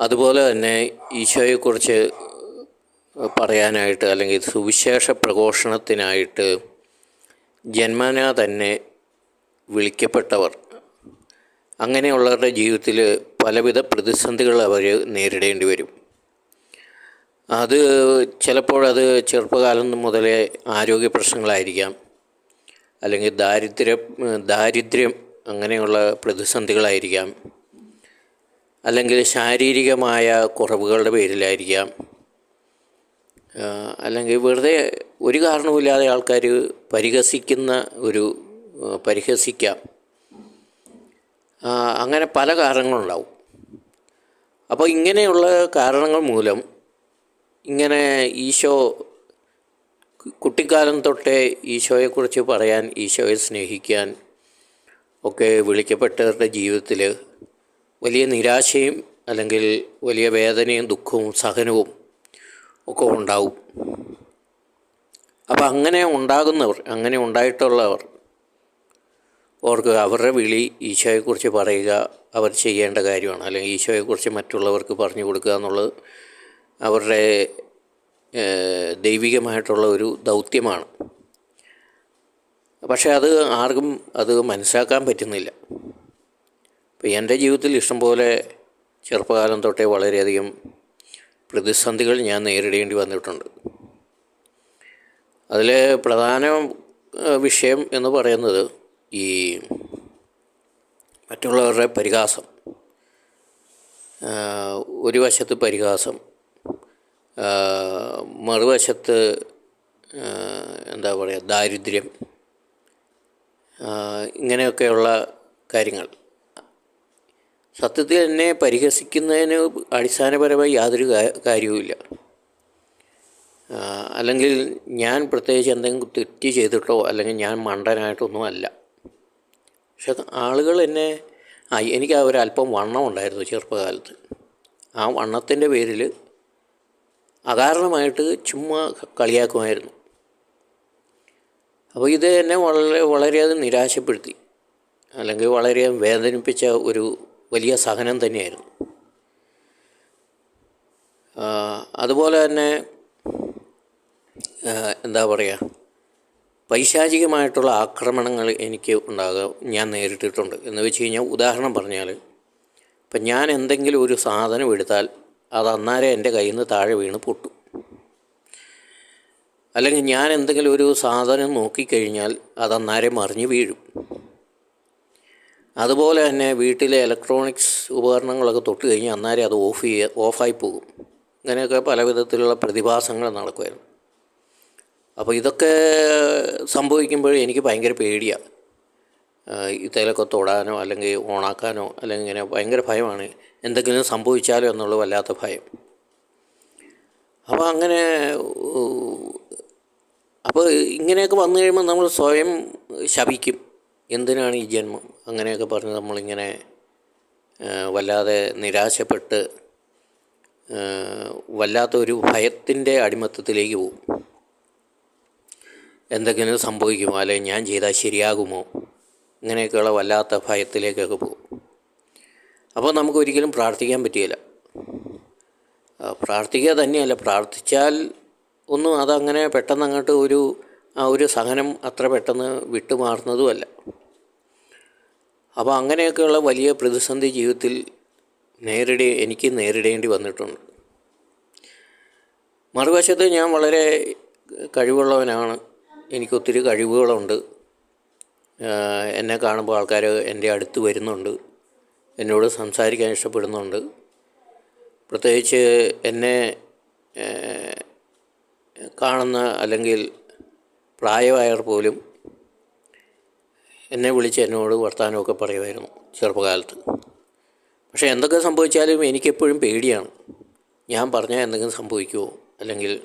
അതുപോലെ തന്നെ ഈശോയെക്കുറിച്ച് പറയാനായിട്ട് അല്ലെങ്കിൽ സുവിശേഷ പ്രഘോഷണത്തിനായിട്ട് ജന്മനാ തന്നെ വിളിക്കപ്പെട്ടവർ. അങ്ങനെയുള്ളവരുടെ ജീവിതത്തിൽ പലവിധ പ്രതിസന്ധികൾ അവർ നേരിടേണ്ടി വരും. അത് ചിലപ്പോഴത് ചെറുപ്പകാലം മുതലേ ആരോഗ്യ പ്രശ്നങ്ങളായിരിക്കാം. അല്ലെങ്കിൽ ദാരിദ്ര്യം ദാരിദ്ര്യം അങ്ങനെയുള്ള പ്രതിസന്ധികളായിരിക്കാം. അല്ലെങ്കിൽ ശാരീരികമായ കുറവുകളുടെ പേരിലായിരിക്കാം. അല്ലെങ്കിൽ വെറുതെ ഒരു കാരണവുമില്ലാതെ ആൾക്കാർ പരിഹസിക്കുന്ന ഒരു പരിഹസിക്കാം. അങ്ങനെ പല കാരണങ്ങളുണ്ടാവും. അപ്പോൾ ഇങ്ങനെയുള്ള കാരണങ്ങൾ മൂലം ഇങ്ങനെ ഈശോ കുട്ടിക്കാലം തൊട്ടേ ഈശോയെക്കുറിച്ച് പറയാൻ ഈശോയെ സ്നേഹിക്കാൻ ഒക്കെ വിളിക്കപ്പെട്ടവരുടെ ജീവിതത്തിൽ വലിയ നിരാശയും അല്ലെങ്കിൽ വലിയ വേദനയും ദുഃഖവും സഹനവും ഒക്കെ ഉണ്ടാവും. അപ്പോൾ അങ്ങനെ ഉണ്ടാകുന്നവർ അങ്ങനെ ഉണ്ടായിട്ടുള്ളവർ അവർക്ക് അവരുടെ വിളി ഈശോയെക്കുറിച്ച് പറയുക അവർ ചെയ്യേണ്ട കാര്യമാണ്. അല്ലെങ്കിൽ ഈശോയെക്കുറിച്ച് മറ്റുള്ളവർക്ക് പറഞ്ഞു കൊടുക്കുക എന്നുള്ളത് അവരുടെ ദൈവികമായിട്ടുള്ള ഒരു ദൗത്യമാണ്. പക്ഷേ അത് ആർക്കും അത് മനസ്സിലാക്കാൻ പറ്റുന്നില്ല. ഇപ്പോൾ എന്റെ ജീവിതത്തിൽ ഇഷ്ടംപോലെ ചെറുപ്പകാലം തൊട്ടേ വളരെയധികം പ്രതിസന്ധികൾ ഞാൻ നേരിടേണ്ടി വന്നിട്ടുണ്ട്. അതിൽ പ്രധാന വിഷയം എന്ന് പറയുന്നത് ഈ മറ്റുള്ളവരുടെ പരിഹാസം. ഒരു വശത്ത് പരിഹാസം മറുവശത്ത് എന്താ പറയുക ദാരിദ്ര്യം ഇങ്ങനെയൊക്കെയുള്ള കാര്യങ്ങൾ. സത്യത്തിൽ എന്നെ പരിഹസിക്കുന്നതിന് അടിസ്ഥാനപരമായി യാതൊരു കാര്യവുമില്ല. അല്ലെങ്കിൽ ഞാൻ പ്രത്യേകിച്ച് എന്തെങ്കിലും തെറ്റ് ചെയ്തിട്ടോ അല്ലെങ്കിൽ ഞാൻ മണ്ടനായിട്ടൊന്നും അല്ല. പക്ഷെ ആളുകൾ എന്നെ ആ എനിക്ക് ആ ഒരല്പം വണ്ണം ഉണ്ടായിരുന്നു ചെറുപ്പകാലത്ത്. ആ വണ്ണത്തിന്റെ പേരിൽ അകാരണമായിട്ട് ചുമ്മാ കളിയാക്കുമായിരുന്നു. അപ്പോൾ ഇത് എന്നെ വളരെ വളരെയധികം നിരാശപ്പെടുത്തി. അല്ലെങ്കിൽ വളരെയധികം വേദനിപ്പിച്ച ഒരു വലിയ സഹനം തന്നെയായിരുന്നു. അതുപോലെ തന്നെ എന്താ പറയുക പൈശാചികമായിട്ടുള്ള ആക്രമണങ്ങൾ എനിക്ക് ഉണ്ടാകുക ഞാൻ നേരിട്ടിട്ടുണ്ട്. എന്ന് വെച്ച് കഴിഞ്ഞാൽ ഉദാഹരണം പറഞ്ഞാൽ ഇപ്പം ഞാൻ എന്തെങ്കിലും ഒരു സാധനം എടുത്താൽ അത് അന്നാരെ എന്റെ കയ്യിൽ നിന്ന് താഴെ വീണ് പൊട്ടും. അല്ലെങ്കിൽ ഞാൻ എന്തെങ്കിലും ഒരു സാധനം നോക്കിക്കഴിഞ്ഞാൽ അത് അന്നാരെ മറിഞ്ഞ് വീഴും. അതുപോലെ തന്നെ വീട്ടിലെ ഇലക്ട്രോണിക്സ് ഉപകരണങ്ങളൊക്കെ തൊട്ട് കഴിഞ്ഞാൽ അന്നേരം അത് ഓഫ് ചെയ്യുക ഓഫായി പോകും. ഇങ്ങനെയൊക്കെ പല വിധത്തിലുള്ള പ്രതിഭാസങ്ങൾ നടക്കുമായിരുന്നു. അപ്പോൾ ഇതൊക്കെ സംഭവിക്കുമ്പോൾ എനിക്ക് ഭയങ്കര പേടിയാണ് ഇതിലൊക്കെ തൊടാനോ അല്ലെങ്കിൽ ഓണാക്കാനോ അല്ലെങ്കിൽ ഇങ്ങനെ ഭയങ്കര ഭയമാണ്. എന്തെങ്കിലും സംഭവിച്ചാലോ എന്നുള്ള വല്ലാത്ത ഭയം. അപ്പോൾ അങ്ങനെ അപ്പോൾ ഇങ്ങനെയൊക്കെ വന്നു കഴിയുമ്പോൾ നമ്മൾ സ്വയം ശപിക്കും. എന്തിനാണ് ഈ ജന്മം? അങ്ങനെയൊക്കെ പറഞ്ഞ് നമ്മളിങ്ങനെ വല്ലാതെ നിരാശപ്പെട്ട് വല്ലാത്തൊരു ഭയത്തിന്റെ അടിമത്തത്തിലേക്ക് പോകും. എന്തെങ്കിലും സംഭവിക്കുമോ? അല്ലെങ്കിൽ ഞാൻ ചെയ്താൽ ശരിയാകുമോ? ഇങ്ങനെയൊക്കെയുള്ള വല്ലാത്ത ഭയത്തിലേക്കൊക്കെ പോകും. അപ്പോൾ നമുക്ക് ഒരിക്കലും പ്രാർത്ഥിക്കാൻ പറ്റിയില്ല പ്രാർത്ഥിക്കുക തന്നെയല്ല പ്രാർത്ഥിച്ചാൽ ഒന്നും അതങ്ങനെ പെട്ടെന്ന് അങ്ങോട്ട് ഒരു ആ ഒരു സഹനം അത്ര പെട്ടെന്ന് വിട്ടുമാറുന്നതുമല്ല. അപ്പോൾ അങ്ങനെയൊക്കെയുള്ള വലിയ പ്രതിസന്ധി ജീവിതത്തിൽ നേരിടേ എനിക്ക് നേരിടേണ്ടി വന്നിട്ടുണ്ട്. മറുവശത്ത് ഞാൻ വളരെ കഴിവുള്ളവനാണ്. എനിക്കൊത്തിരി കഴിവുകളുണ്ട്. എന്നെ കാണുമ്പോൾ ആൾക്കാർ എന്റെ അടുത്ത് വരുന്നുണ്ട്. എന്നോട് സംസാരിക്കാൻ ഇഷ്ടപ്പെടുന്നുണ്ട്. പ്രത്യേകിച്ച് എന്നെ കാണുന്ന അല്ലെങ്കിൽ പ്രായമായവർ പോലും എന്നെ വിളിച്ച് എന്നോട് വർത്തമാനമൊക്കെ പറയുമായിരുന്നു ചെറുപ്പകാലത്ത്. പക്ഷേ എന്തൊക്കെ സംഭവിച്ചാലും എനിക്കെപ്പോഴും പേടിയാണ്. ഞാൻ പറഞ്ഞാൽ എന്തെങ്കിലും സംഭവിക്കുമോ അല്ലെങ്കിൽ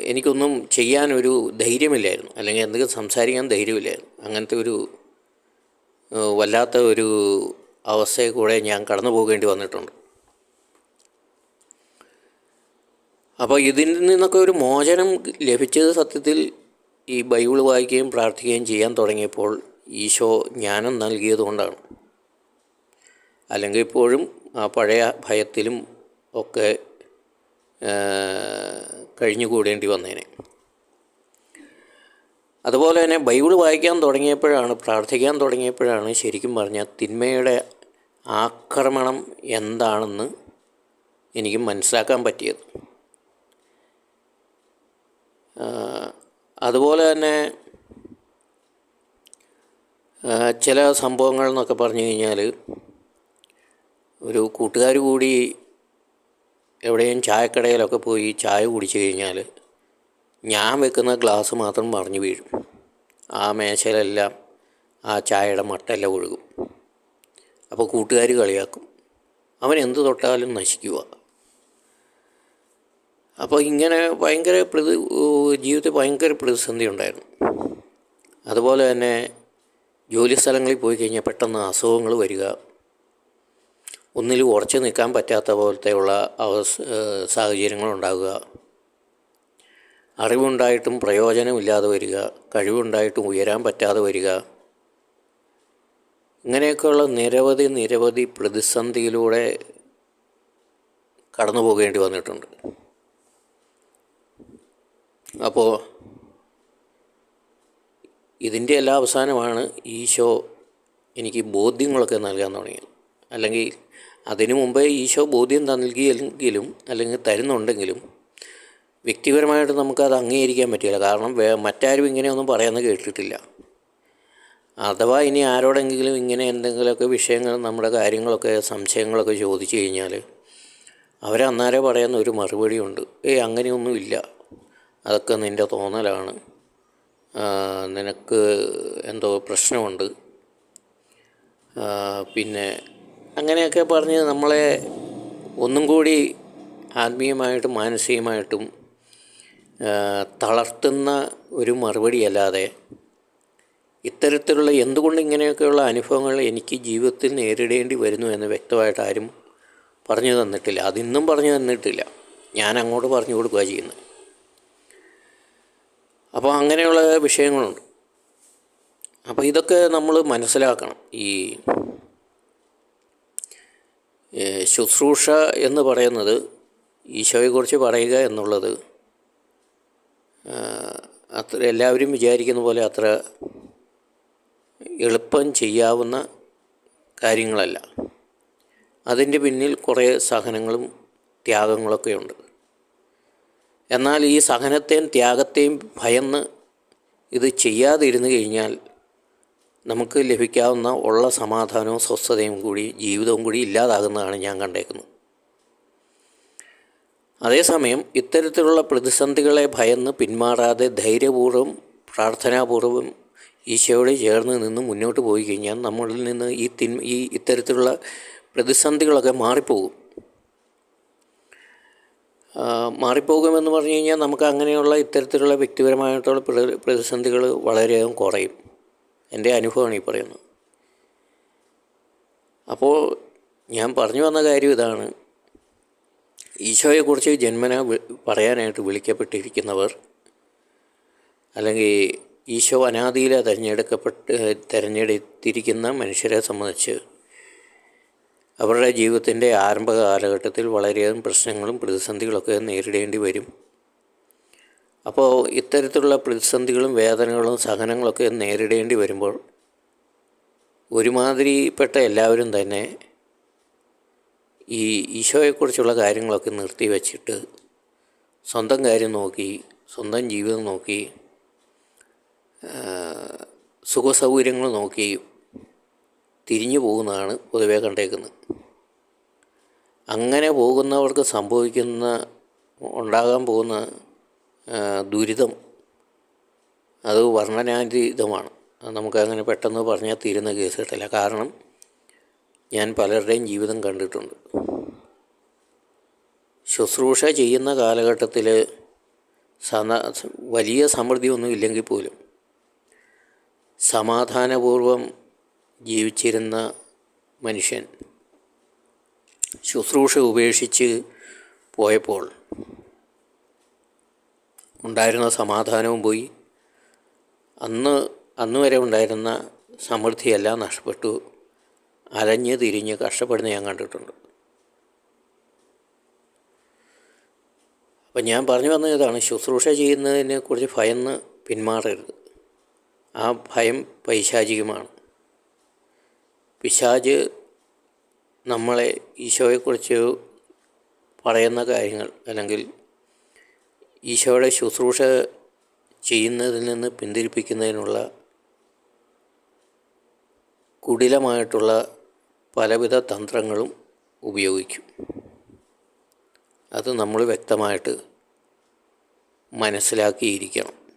എനിക്കൊന്നും ചെയ്യാനൊരു ധൈര്യമില്ലായിരുന്നു. അല്ലെങ്കിൽ എന്തെങ്കിലും സംസാരിക്കാൻ ധൈര്യമില്ലായിരുന്നു. അങ്ങനത്തെ ഒരു വല്ലാത്ത ഒരു അവസ്ഥയിൽ കൂടെ ഞാൻ കടന്നു പോകേണ്ടി വന്നിട്ടുണ്ട്. അപ്പോൾ ഇതിൽ നിന്നൊക്കെ ഒരു മോചനം ലഭിച്ചത് സത്യത്തിൽ ഈ ബൈബിൾ വായിക്കുകയും പ്രാർത്ഥിക്കുകയും ചെയ്യാൻ തുടങ്ങിയപ്പോൾ ഈശോ ജ്ഞാനം നൽകിയതുകൊണ്ടാണ് അല്ലെങ്കിൽ ഇപ്പോഴും ആ പഴയ ഭയത്തിലും ഒക്കെ കഴിഞ്ഞുകൂടേണ്ടി വന്നേനെ. അതുപോലെ തന്നെ ബൈബിൾ വായിക്കാൻ തുടങ്ങിയപ്പോഴാണ് പ്രാർത്ഥിക്കാൻ തുടങ്ങിയപ്പോഴാണ് ശരിക്കും പറഞ്ഞാൽ തിന്മയുടെ ആക്രമണം എന്താണെന്ന് എനിക്ക് മനസ്സിലാക്കാൻ പറ്റിയത്. അതുപോലെ തന്നെ ചില സംഭവങ്ങൾ എന്നൊക്കെ പറഞ്ഞു കഴിഞ്ഞാൽ ഒരു കൂട്ടുകാർ കൂടി എവിടെയും ചായക്കടയിലൊക്കെ പോയി ചായ കുടിച്ചു കഴിഞ്ഞാൽ ഞാൻ വെക്കുന്ന ഗ്ലാസ് മാത്രം മറിഞ്ഞു വീഴും. ആ മേശയിലെല്ലാം ആ ചായയുടെ മട്ടെല്ലാം ഒഴുകും. അപ്പോൾ കൂട്ടുകാർ കളിയാക്കും. അവൻ എന്ത് തൊട്ടാലും നശിക്കുക അപ്പോൾ ഇങ്ങനെ ഭയങ്കര പ്രതി ജീവിതത്തിൽ ഭയങ്കര പ്രതിസന്ധി ഉണ്ടായിരുന്നു. അതുപോലെ തന്നെ ജോലി സ്ഥലങ്ങളിൽ പോയി കഴിഞ്ഞാൽ പെട്ടെന്ന് അസുഖങ്ങൾ വരിക. ഒന്നിൽ ഉറച്ചു നിൽക്കാൻ പറ്റാത്ത പോലത്തെയുള്ള അവസ് സാഹചര്യങ്ങളുണ്ടാകുക അറിവുണ്ടായിട്ടും പ്രയോജനമില്ലാതെ വരിക. കഴിവുണ്ടായിട്ടും ഉയരാൻ പറ്റാതെ വരിക. ഇങ്ങനെയൊക്കെയുള്ള നിരവധി നിരവധി പ്രതിസന്ധിയിലൂടെ കടന്നു പോകേണ്ടി വന്നിട്ടുണ്ട്. അപ്പോൾ ഇതിന്റെ എല്ലാ അവസാനമാണ് ഈശോ എനിക്ക് ബോധ്യങ്ങളൊക്കെ നൽകാൻ തുടങ്ങിയത്. അല്ലെങ്കിൽ അതിനു മുമ്പേ ഈശോ ബോധ്യം നൽകിയെങ്കിലും അല്ലെങ്കിൽ തരുന്നുണ്ടെങ്കിലും വ്യക്തിപരമായിട്ട് നമുക്കത് അംഗീകരിക്കാൻ പറ്റില്ല. കാരണം മറ്റാരും ഇങ്ങനെയൊന്നും പറയാമെന്ന് കേട്ടിട്ടില്ല. അഥവാ ഇനി ആരോടെങ്കിലും ഇങ്ങനെ എന്തെങ്കിലുമൊക്കെ വിഷയങ്ങൾ നമ്മുടെ കാര്യങ്ങളൊക്കെ സംശയങ്ങളൊക്കെ ചോദിച്ചു കഴിഞ്ഞാൽ അവരന്നേരം പറയുന്ന ഒരു മറുപടിയുണ്ട്. ഏയ് അങ്ങനെയൊന്നുമില്ല. അതൊക്കെ നിന്റെ തോന്നലാണ്. നിനക്ക് എന്തോ പ്രശ്നമുണ്ട്. പിന്നെ അങ്ങനെയൊക്കെ പറഞ്ഞ് നമ്മളെ ഒന്നും കൂടി ആത്മീയമായിട്ടും മാനസികമായിട്ടും തളർത്തുന്ന ഒരു മറുപടിയല്ലാതെ ഇത്തരത്തിലുള്ള എന്തുകൊണ്ട് ഇങ്ങനെയൊക്കെയുള്ള അനുഭവങ്ങൾ എനിക്ക് ജീവിതത്തിൽ നേരിടേണ്ടി വരുന്നു എന്ന് വ്യക്തമായിട്ട് ആരും പറഞ്ഞു തന്നിട്ടില്ല. അതിന്നും പറഞ്ഞു തന്നിട്ടില്ല. ഞാൻ അങ്ങോട്ട് പറഞ്ഞു കൊടുക്കുക ചെയ്യുന്നത്. അപ്പോൾ അങ്ങനെയുള്ള വിഷയങ്ങളുണ്ട്. അപ്പോൾ ഇതൊക്കെ നമ്മൾ മനസ്സിലാക്കണം. ഈ ശുശ്രൂഷ എന്ന് പറയുന്നത് ഈശോയെക്കുറിച്ച് പറയുക എന്നുള്ളത് അത്ര എല്ലാവരും വിചാരിക്കുന്ന പോലെ അത്ര എളുപ്പം ചെയ്യാവുന്ന കാര്യങ്ങളല്ല. അതിന്റെ പിന്നിൽ കുറേ സഹനങ്ങളും ത്യാഗങ്ങളൊക്കെ ഉണ്ട്. എന്നാൽ ഈ സഹനത്തെയും ത്യാഗത്തെയും ഭയന്ന് ഇത് ചെയ്യാതിരുന്നു കഴിഞ്ഞാൽ നമുക്ക് ലഭിക്കാവുന്ന ഉള്ള സമാധാനവും സ്വസ്ഥതയും കൂടി ജീവിതവും കൂടി ഇല്ലാതാകുന്നതാണ് ഞാൻ കണ്ടേക്കുന്നത്. അതേസമയം ഇത്തരത്തിലുള്ള പ്രതിസന്ധികളെ ഭയന്ന് പിന്മാറാതെ ധൈര്യപൂർവം പ്രാർത്ഥനാപൂർവം ഈശോയോട് ചേർന്ന് നിന്ന് മുന്നോട്ട് പോയി കഴിഞ്ഞാൽ നമ്മളിൽ നിന്ന് ഈ തിന്മ ഈ ഇത്തരത്തിലുള്ള പ്രതിസന്ധികളൊക്കെ മാറിപ്പോകും. മാറിപ്പോകുമെന്ന് പറഞ്ഞു കഴിഞ്ഞാൽ നമുക്ക് അങ്ങനെയുള്ള ഇത്തരത്തിലുള്ള വ്യക്തിപരമായിട്ടുള്ള പ്രതിസന്ധികൾ വളരെയധികം കുറയും. എന്റെ അനുഭവമാണ് ഈ പറയുന്നത്. അപ്പോൾ ഞാൻ പറഞ്ഞു വന്ന കാര്യം ഇതാണ്. ഈശോയെക്കുറിച്ച് ജന്മന പറയാനായിട്ട് വിളിക്കപ്പെട്ടിരിക്കുന്നവർ അല്ലെങ്കിൽ ഈശോ അനാദിയിലെ തിരഞ്ഞെടുക്കപ്പെട്ട് തിരഞ്ഞെടുത്തിരിക്കുന്ന മനുഷ്യരെ സംബന്ധിച്ച് അവരുടെ ജീവിതത്തിന്റെ ആരംഭ കാലഘട്ടത്തിൽ വളരെയധികം പ്രശ്നങ്ങളും പ്രതിസന്ധികളൊക്കെ നേരിടേണ്ടി വരും. അപ്പോൾ ഇത്തരത്തിലുള്ള പ്രതിസന്ധികളും വേദനകളും സഹനങ്ങളൊക്കെ നേരിടേണ്ടി വരുമ്പോൾ ഒരുമാതിരിപ്പെട്ട എല്ലാവരും തന്നെ ഈ ഈശോയെക്കുറിച്ചുള്ള കാര്യങ്ങളൊക്കെ നിർത്തി വച്ചിട്ട് സ്വന്തം കാര്യം നോക്കി സ്വന്തം ജീവിതം നോക്കി സുഖസൗകര്യങ്ങൾ നോക്കി തിരിഞ്ഞു പോകുന്നതാണ് പൊതുവെ കണ്ടേക്കുന്നത്. അങ്ങനെ പോകുന്നവർക്ക് സംഭവിക്കുന്ന ഉണ്ടാകാൻ പോകുന്ന ദുരിതം അത് വർണനാതീതമാണ്. അത് നമുക്കങ്ങനെ പെട്ടെന്ന് പറഞ്ഞാൽ തീരുന്ന കേസ് കിട്ടില്ല കാരണം ഞാൻ പലരുടെയും ജീവിതം കണ്ടിട്ടുണ്ട്. ശുശ്രൂഷ ചെയ്യുന്ന കാലഘട്ടത്തിൽ സന വലിയ സമൃദ്ധിയൊന്നും ഇല്ലെങ്കിൽ പോലും സമാധാനപൂർവം ജീവിച്ചിരുന്ന മനുഷ്യൻ ശുശ്രൂഷ ഉപേക്ഷിച്ച് പോയപ്പോൾ ഉണ്ടായിരുന്ന സമാധാനവും പോയി. അന്ന് അന്ന് വരെ ഉണ്ടായിരുന്ന സമൃദ്ധിയെല്ലാം നഷ്ടപ്പെട്ടു. അലഞ്ഞ് തിരിഞ്ഞ് കഷ്ടപ്പെടുന്ന ഞാൻ കണ്ടിട്ടുണ്ട്. അപ്പം ഞാൻ പറഞ്ഞു വന്നത് ഇതാണ് ശുശ്രൂഷ ചെയ്യുന്നതിനെ കുറിച്ച് ഭയന്ന് പിന്മാറരുത്. ആ ഭയം പൈശാചികമാണ്. പിശാജ് നമ്മളെ ഈശോയെക്കുറിച്ച് പറയുന്ന കാര്യങ്ങൾ അല്ലെങ്കിൽ ഈശോയുടെ ശുശ്രൂഷ ചെയ്യുന്നതിൽ നിന്ന് പിന്തിരിപ്പിക്കുന്നതിനുള്ള കുടിലമായിട്ടുള്ള പലവിധ തന്ത്രങ്ങളും ഉപയോഗിക്കും. അത് നമ്മൾ വ്യക്തമായിട്ട് മനസ്സിലാക്കിയിരിക്കണം.